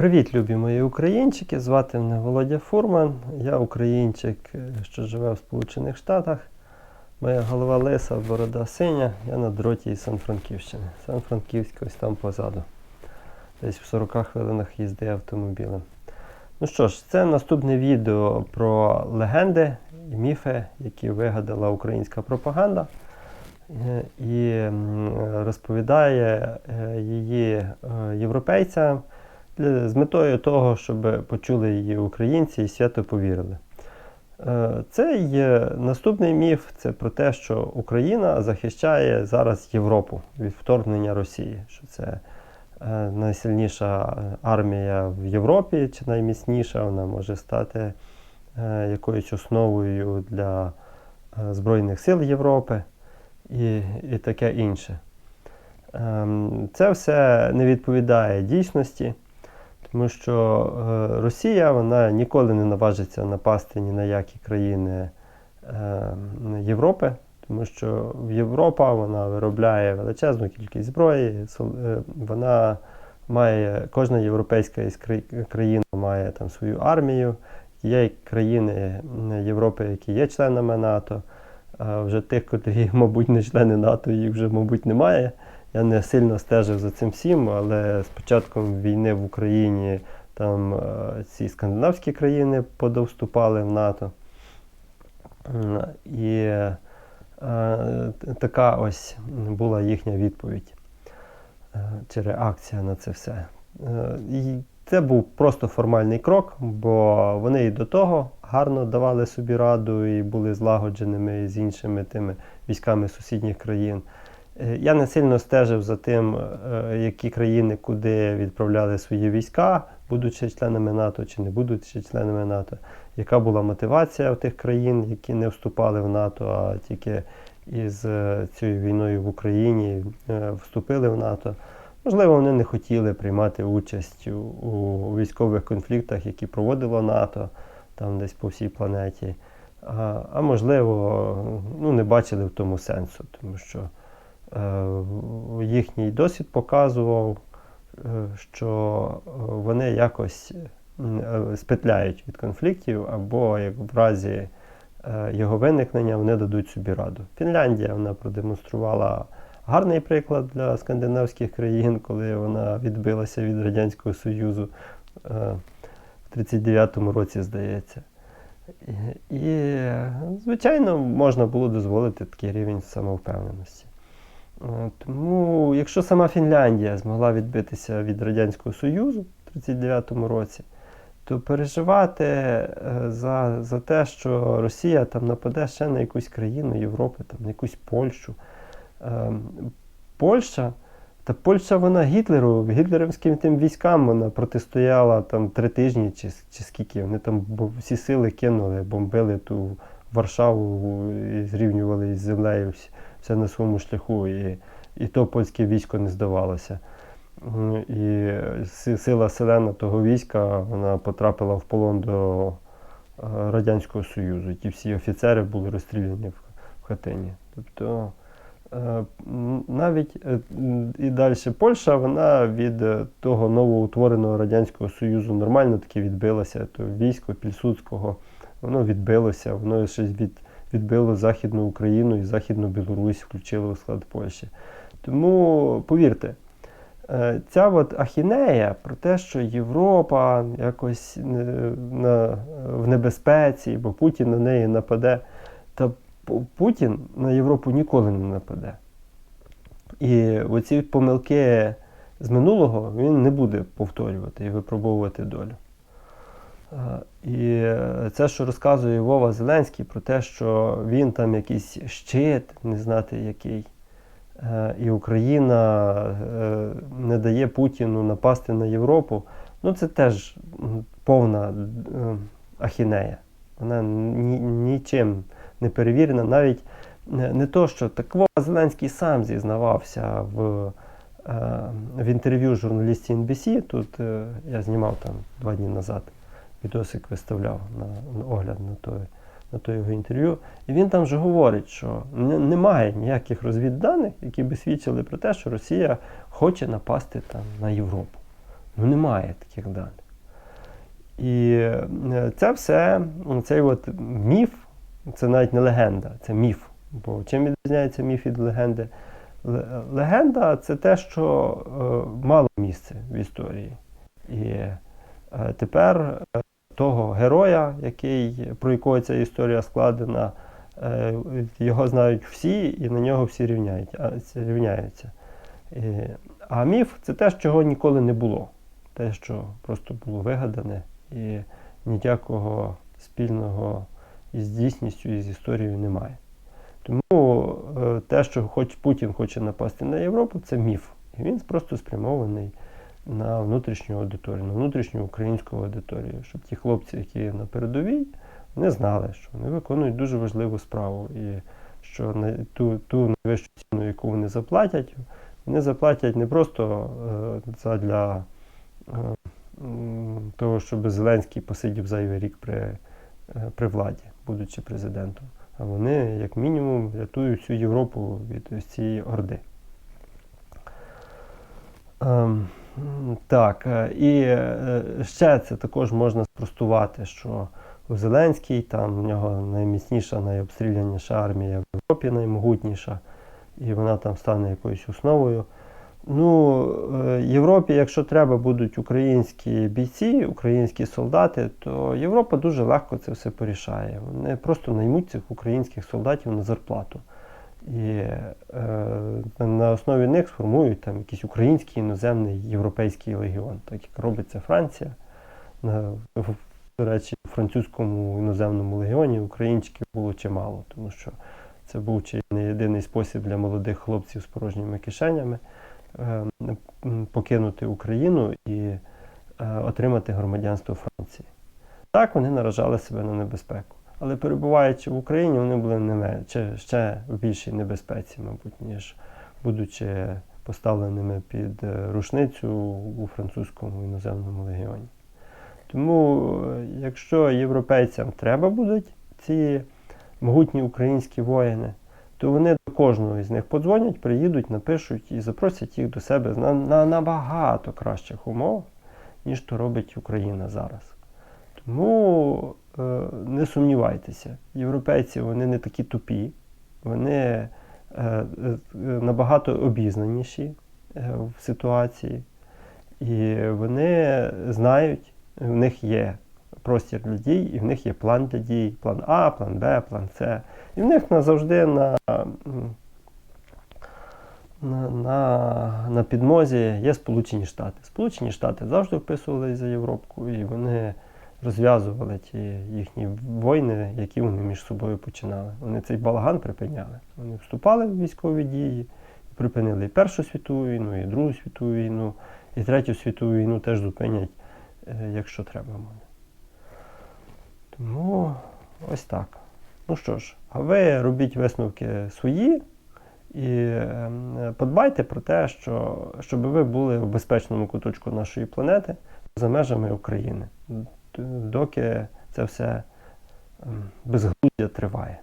Привіт, любі мої українчики! Звати мене Володя Фурман. Я українчик, е, що живе в Сполучених Штатах. Моя голова лиса, борода синя. Я на дроті із Сан-Франківщини. Сан-Франківськ ось там позаду. Десь в 40 хвилинах їзди автомобілем. Ну що ж, це наступне відео про легенди і міфи, які вигадала українська пропаганда. Е, І розповідає е, її європейцям з метою того, щоб почули її українці і свято повірили. Е, Цей наступний міф це про те, що Україна захищає зараз Європу від вторгнення Росії, що це е, найсильніша армія в Європі, чи найміцніша, вона може стати е, якоюсь основою для Збройних сил Європи і, і таке інше. Ем, Це все не відповідає дійсності. Тому що е, Росія вона ніколи не наважиться напасти ні на які країни е, Європи, тому що Європа вона виробляє величезну кількість зброї, е, вона має, кожна європейська із краї- країн має там свою армію. Є країни Європи, які є членами НАТО. А вже тих, котрі, мабуть, не члени НАТО, їх вже, мабуть, немає. Я не сильно стежив за цим всім, але з початком війни в Україні там е, ці скандинавські країни подовступали в НАТО. І е, така ось була їхня відповідь е, чи реакція на це все. І це був просто формальний крок, бо вони і до того гарно давали собі раду і були злагодженими з іншими тими військами сусідніх країн. Е, Я не сильно стежив за тим, е, які країни куди відправляли свої війська, будучи членами НАТО чи не будучи членами НАТО, яка була мотивація в тих країн, які не вступали в НАТО, а тільки із е, цією війною в Україні вступили в НАТО. Можливо, вони не хотіли приймати участь у, у військових конфліктах, які проводило НАТО там десь по всій планеті. А, а можливо, ну, не бачили в тому сенсу, тому що їхній досвід показував, е, що е, вони якось е, спетляють від конфліктів, або як в разі е, його виникнення вони дадуть собі раду. Фінляндія вона продемонструвала гарний приклад для скандинавських країн, коли вона відбилася від Радянського Союзу е, в 39-му році, здається. І, звичайно, можна було дозволити такий рівень самовпевненості. Тому, якщо сама Фінляндія змогла відбитися від Радянського Союзу в 39-му році, то переживати е, за, за те, що Росія там нападе ще на якусь країну Європи, там, на якусь Польщу. Ем, Польща, та Польща вона Гітлеру, гітлерівським тим військам вона протистояла там три тижні чи, чи скільки. Вони там всі сили кинули, бомбили ту Варшаву і зрівнювали із землею всі- все на своєму шляху. І, і то польське військо не здавалося. І сила селена того війська вона потрапила в полон до е, Радянського Союзу. Ті всі офіцери були розстріляні в, хатині. Тобто е, навіть е, і далі Польща, вона від того новоутвореного Радянського Союзу нормально таки відбилася. То військо Пільсудського, воно відбилося, воно ще від, відбило Західну Україну і Західну Білорусь, включило у склад Польщі. Тому повірте, е, ця от ахінея про те, що Європа якось на, в небезпеці, бо Путін на неї нападе. Та Путін на Європу ніколи не нападе. І оці помилки з минулого він не буде повторювати і випробовувати долю. Е, І це, що розказує Вова Зеленський про те, що він там якийсь щит, не знати який, е, і Україна е, не дає Путіну напасти на Європу, ну це теж повна ахінея. Вона нічим не перевірена. Навіть не, то, що так Вова Зеленський сам зізнавався в, в інтерв'ю журналістів NBC. Тут я знімав там два дні назад, відосик виставляв на, на огляд на той, на то його інтерв'ю. І він там же говорить, що не, немає ніяких розвідданих, які би свідчили про те, що Росія хоче напасти там на Європу. Ну немає таких даних. І е, це все, цей от міф, це навіть не легенда, це міф. Бо чим відрізняється міф від легенди? Легенда це те, що е, мало місце в історії. І тепер е, того героя, який, про якого ця історія складена, е, його знають всі і на нього всі рівняють, рівняються. А міф це те, чого ніколи не було. Те, що просто було вигадане і ніякого спільного із дійсністю і з історією немає. Тому е, те, що хоч Путін хоче напасти на Європу, це міф. І він просто спрямований на внутрішню аудиторію, на внутрішню українську аудиторію, щоб ті хлопці, які на передовій, не знали, що вони виконують дуже важливу справу. І що на ту, ту найвищу ціну, яку вони заплатять, вони заплатять не просто е, задля е, того, щоб Зеленський посидів зайвий рік при, е, при владі, будучи президентом. А вони, як мінімум, рятують всю Європу від цієї орди. М, так, е, і е, ще це також можна спростувати, що Зеленський там в нього найміцніша, найобстріляніша армія в Європі, наймогутніша, і вона там стане якоюсь основою. Ну, е, Європі, якщо треба, будуть українські бійці, українські солдати, то Європа дуже легко це все порішає. Вони просто наймуть цих українських солдатів на зарплату. І е, на основі них сформують там якийсь український іноземний європейський легіон, так як робить це Франція. На, до речі, в французькому іноземному легіоні українських було чимало, тому що це був чи не єдиний спосіб для молодих хлопців з порожніми кишенями е, покинути Україну і е, отримати громадянство Франції. Так вони наражали себе на небезпеку. Але перебуваючи в Україні, вони були не ме- ще в більшій небезпеці, мабуть, ніж будучи поставленими під е, рушницю у французькому іноземному легіоні. Тому, е, якщо європейцям треба будуть ці могутні українські воїни, то вони до кожного із них подзвонять, приїдуть, напишуть і запросять їх до себе на, на набагато кращих умовах, ніж то робить Україна зараз. Тому не сумнівайтеся, європейці вони не такі тупі, вони е, е, набагато обізнаніші е, в ситуації, і вони знають, в них є простір для дій, і в них є план для дій, план А, план Б, план С. І в них назавжди на, на, на, на підмозі є Сполучені Штати. Сполучені Штати завжди вписувалися за Європку, і вони розв'язували ті їхні війни, які вони між собою починали. Вони цей балаган припиняли. Вони вступали в військові дії, припинили і Першу світову війну, і Другу світову війну, і Третю світову війну теж зупинять, е, якщо треба буде. Тому ось так. Ну що ж, а ви робіть висновки свої і ем, подбайте про те, що, щоб ви були в безпечному куточку нашої планети за межами України, доки це все ем, безглуздя триває.